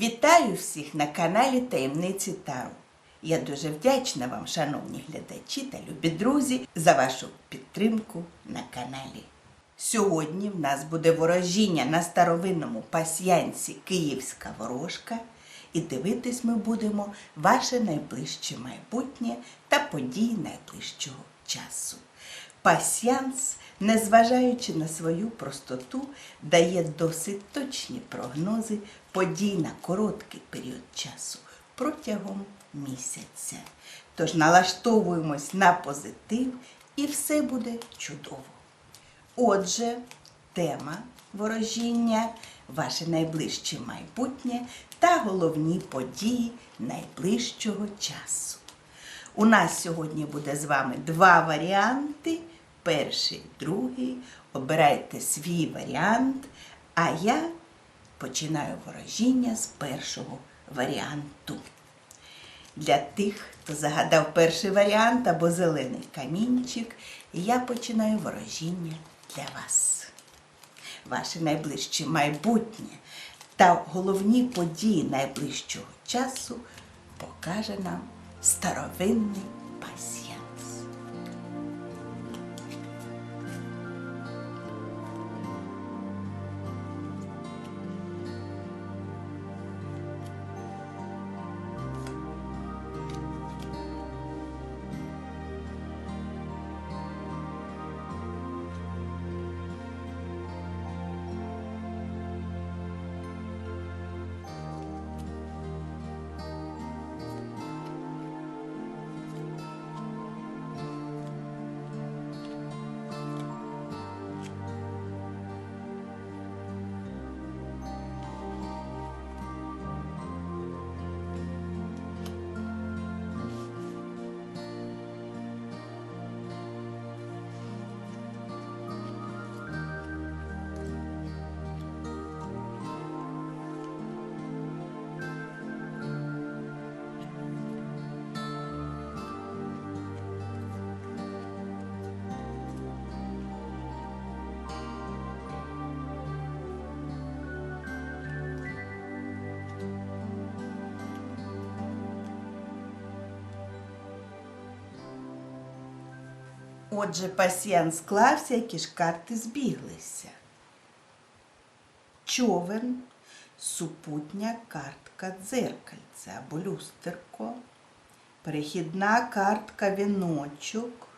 Вітаю всіх на каналі Таємниці Тару. Я дуже вдячна вам, шановні глядачі та любі друзі, за вашу підтримку на каналі. Сьогодні в нас буде ворожіння на старовинному пасьянці Київська ворожка, і дивитись ми будемо ваше найближче майбутнє та події найближчого часу. Пасьянс, незважаючи на свою простоту, дає досить точні прогнози подій на короткий період часу протягом місяця. Тож налаштовуємось на позитив і все буде чудово. Отже, тема ворожіння, ваше найближче майбутнє та головні події найближчого часу. У нас сьогодні буде з вами два варіанти. Перший, другий. Обирайте свій варіант, а я починаю ворожіння з першого варіанту. Для тих, хто загадав перший варіант або зелений камінчик, я починаю ворожіння для вас. Ваше найближче майбутнє та головні події найближчого часу покаже нам старовинний Отже, пасьян склався, які ж карти збіглися. Човен, супутня картка дзеркальця або люстерко, перехідна картка віночок,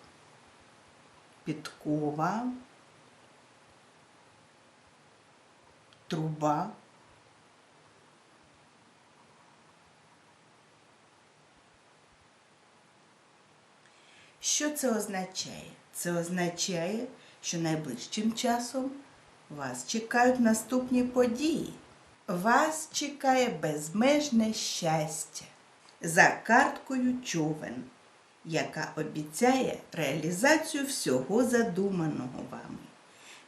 підкова, труба. Що це означає? Це означає, що найближчим часом вас чекають наступні події. Вас чекає безмежне щастя за карткою човен, яка обіцяє реалізацію всього задуманого вами.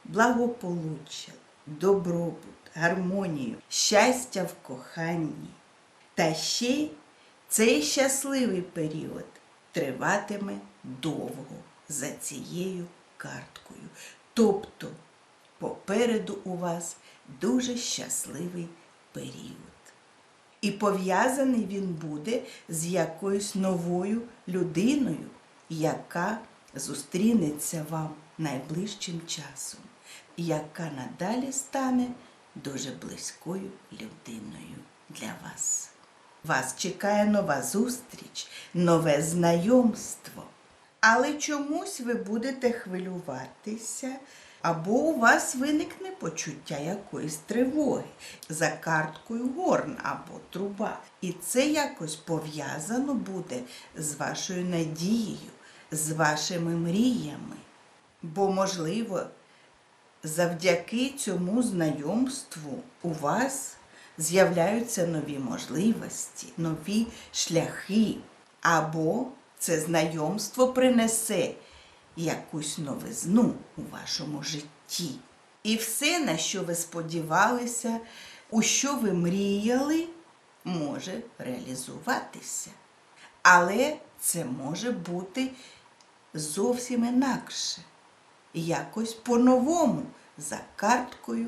Благополуччя, добробут, гармонію, щастя в коханні. Та ще цей щасливий період триватиме довго за цією карткою. Тобто попереду у вас дуже щасливий період. І пов'язаний він буде з якоюсь новою людиною, яка зустрінеться вам найближчим часом, яка надалі стане дуже близькою людиною для вас. Вас чекає нова зустріч, нове знайомство. Але чомусь ви будете хвилюватися, або у вас виникне почуття якоїсь тривоги за карткою горн або труба. І це якось пов'язано буде з вашою надією, з вашими мріями. Бо, можливо, завдяки цьому знайомству у вас з'являються нові можливості, нові шляхи, або це знайомство принесе якусь новизну у вашому житті. І все, на що ви сподівалися, у що ви мріяли, може реалізуватися. Але це може бути зовсім інакше, якось по-новому за карткою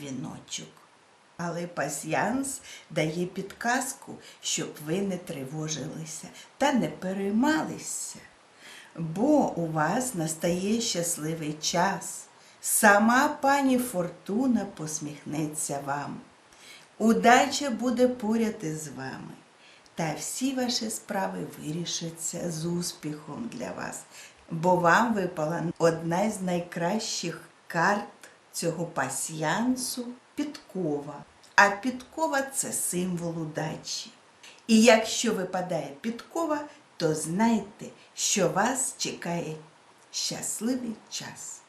віночок. Але пасьянс дає підказку, щоб ви не тривожилися та не переймалися. Бо у вас настає щасливий час. Сама пані Фортуна посміхнеться вам. Удача буде поряд із вами, та всі ваші справи вирішаться з успіхом для вас, бо вам випала одна з найкращих карт цього пасьянсу підкова. А підкова це символ удачі. І якщо випадає підкова, то знайте, що вас чекає щасливий час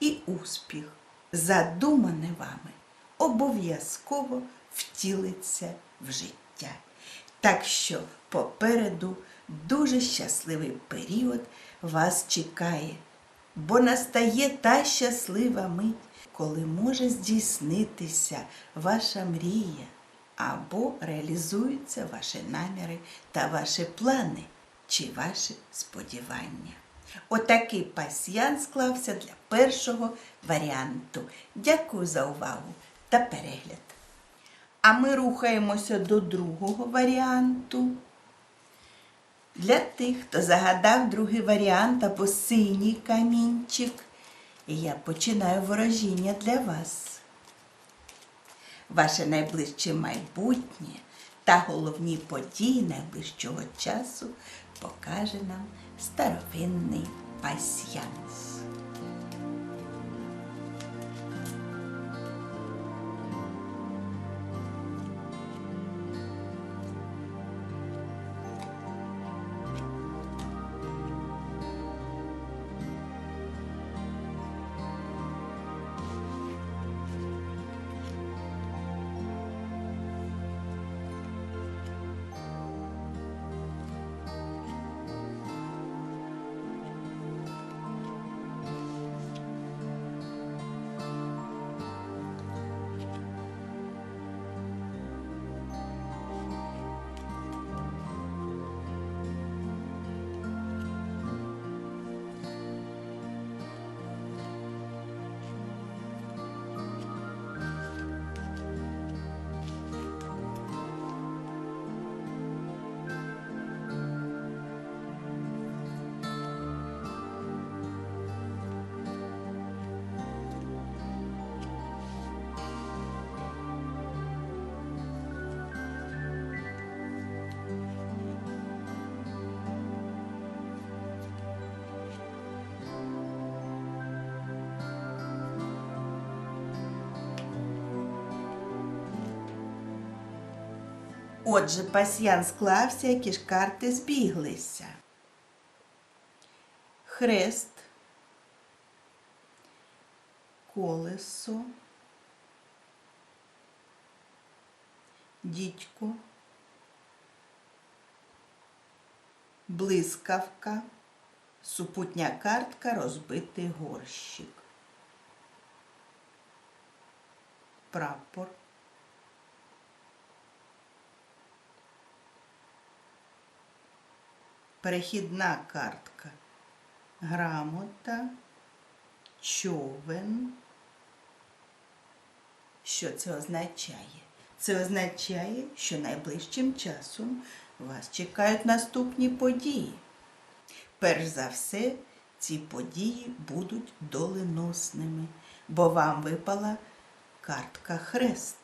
і успіх, задумане вами, обов'язково втілиться в життя. Так що попереду дуже щасливий період вас чекає, бо настає та щаслива мить, коли може здійснитися ваша мрія або реалізуються ваші наміри та ваші плани чи ваші сподівання. Отакий пасьян склався для першого варіанту. Дякую за увагу та перегляд. А ми рухаємося до другого варіанту. Для тих, хто загадав другий варіант або синій камінчик, я починаю ворожіння для вас. Ваше найближче майбутнє та головні події найближчого часу покаже нам старовинний пасьянс. Отже, пасьян склався, які ж карти збіглися. Хрест, колесо, дідько, блискавка, супутня картка, розбитий горщик. Прапор. Перехідна картка, грамота, човен. Що це означає? Це означає, що найближчим часом вас чекають наступні події. Перш за все, ці події будуть доленосними, бо вам випала картка хрест.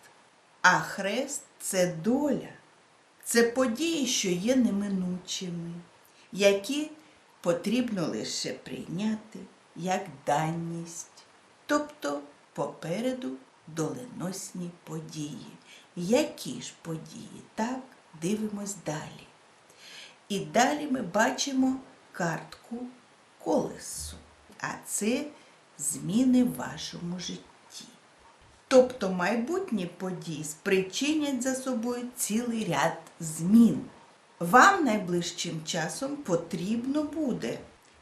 А хрест це доля, це події, що є неминучими які потрібно лише прийняти як даність, тобто попереду доленосні події. Які ж події? Так, дивимось далі. І далі ми бачимо картку колесу, а це зміни в вашому житті. Тобто майбутні події спричинять за собою цілий ряд змін. Вам найближчим часом потрібно буде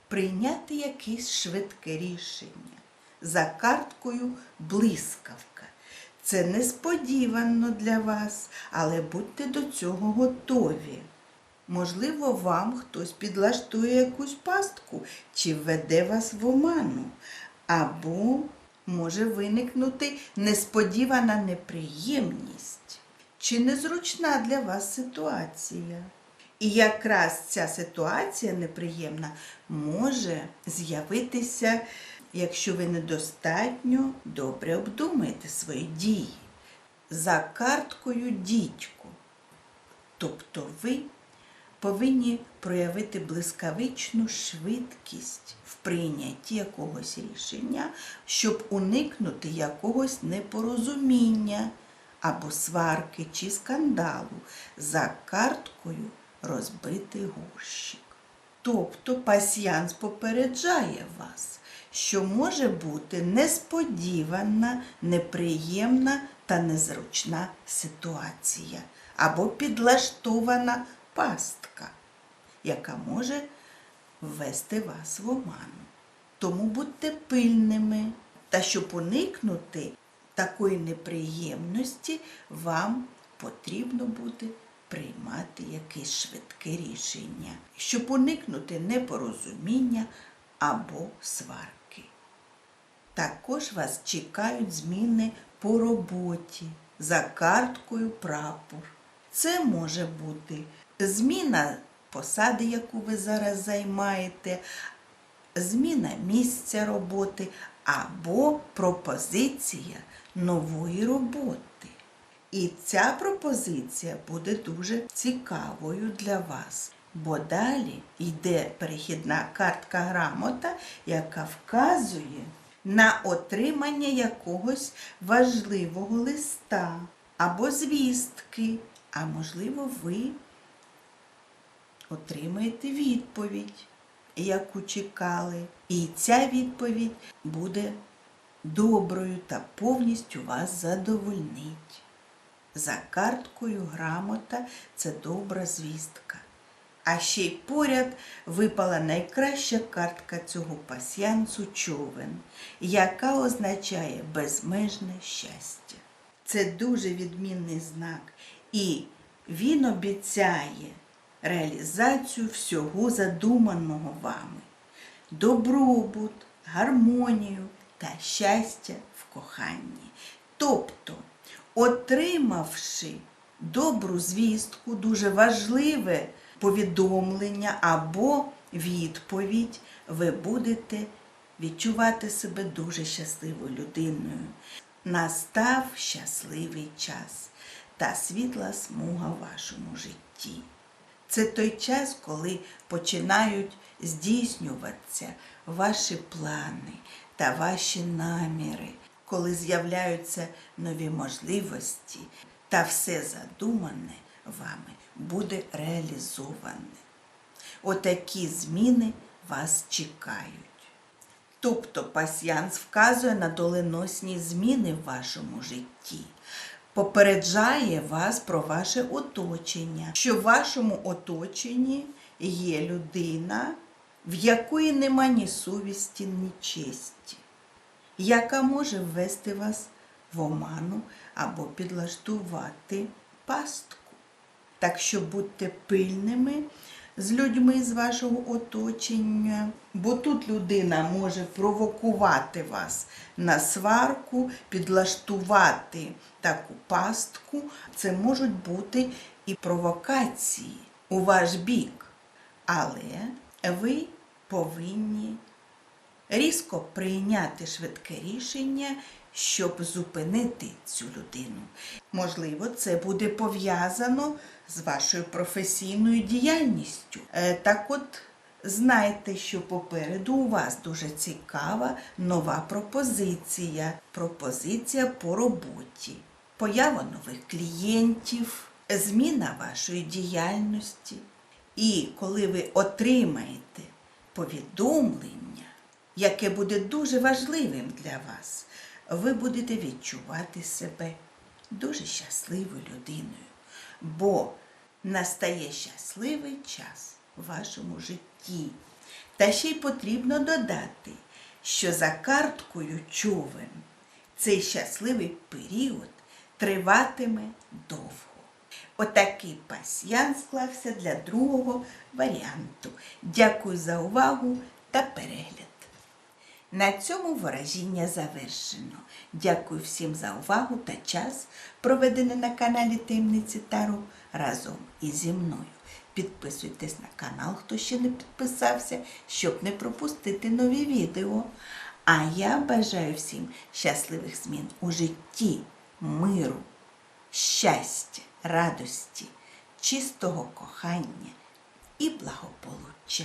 прийняти якесь швидке рішення за карткою блискавка. Це несподівано для вас, але будьте до цього готові. Можливо, вам хтось підлаштує якусь пастку чи введе вас в оману, або може виникнути несподівана неприємність чи незручна для вас ситуація. І якраз ця ситуація неприємна може з'явитися, якщо ви недостатньо добре обдумаєте свої дії за карткою дідько. Тобто ви повинні проявити блискавичну швидкість в прийнятті якогось рішення, щоб уникнути якогось непорозуміння або сварки чи скандалу за карткою розбитий горщик. Тобто пасіянс попереджає вас, що може бути несподівана, неприємна та незручна ситуація або підлаштована пастка, яка може ввести вас в оману. Тому будьте пильними, та щоб уникнути такої неприємності, вам потрібно буде приймати якесь швидке рішення, щоб уникнути непорозуміння або сварки. Також вас чекають зміни по роботі за карткою прапор. Це може бути зміна посади, яку ви зараз займаєте, зміна місця роботи або пропозиція нової роботи. І ця пропозиція буде дуже цікавою для вас. Бо далі йде перехідна картка грамота, яка вказує на отримання якогось важливого листа або звістки. А можливо, ви отримаєте відповідь, яку чекали. І ця відповідь буде доброю та повністю вас задовольнить. За карткою грамота це добра звістка. А ще й поряд випала найкраща картка цього пасьянцу човен, яка означає безмежне щастя. Це дуже відмінний знак, і він обіцяє реалізацію всього задуманого вами, добробут, гармонію та щастя в коханні. Тобто, отримавши добру звістку, дуже важливе повідомлення або відповідь, ви будете відчувати себе дуже щасливою людиною. Настав щасливий час та світла смуга в вашому житті. Це той час, коли починають здійснюватися ваші плани та ваші наміри, коли з'являються нові можливості, та все задумане вами буде реалізоване. Отакі зміни вас чекають. Тобто пасіянс вказує на доленосні зміни в вашому житті, попереджає вас про ваше оточення, що в вашому оточенні є людина, в якої нема ні совісті, ні честі, яка може ввести вас в оману або підлаштувати пастку. Так що будьте пильними з людьми з вашого оточення, бо тут людина може провокувати вас на сварку, підлаштувати таку пастку. Це можуть бути і провокації у ваш бік. Але ви повинні різко прийняти швидке рішення, щоб зупинити цю людину. Можливо, це буде пов'язано з вашою професійною діяльністю. Е, Так от знайте, що попереду у вас дуже цікава нова пропозиція. Пропозиція по роботі, поява нових клієнтів, зміна вашої діяльності. І коли ви отримаєте повідомлення, яке буде дуже важливим для вас, ви будете відчувати себе дуже щасливою людиною, бо настає щасливий час в вашому житті. Та ще й потрібно додати, що за карткою човен цей щасливий період триватиме довго. Отакий пасьян склався для другого варіанту. Дякую за увагу та перегляд. На цьому ворожіння завершено. Дякую всім за увагу та час, проведений на каналі Таємниці Таро разом із зі мною. Підписуйтесь на канал, хто ще не підписався, щоб не пропустити нові відео. А я бажаю всім щасливих змін у житті, миру, щастя, радості, чистого кохання і благополуччя.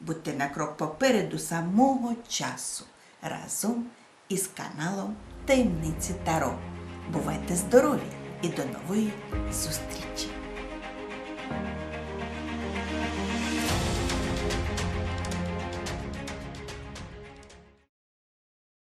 Будьте на крок попереду самого часу разом із каналом Таємниці Таро. Бувайте здорові і до нової зустрічі!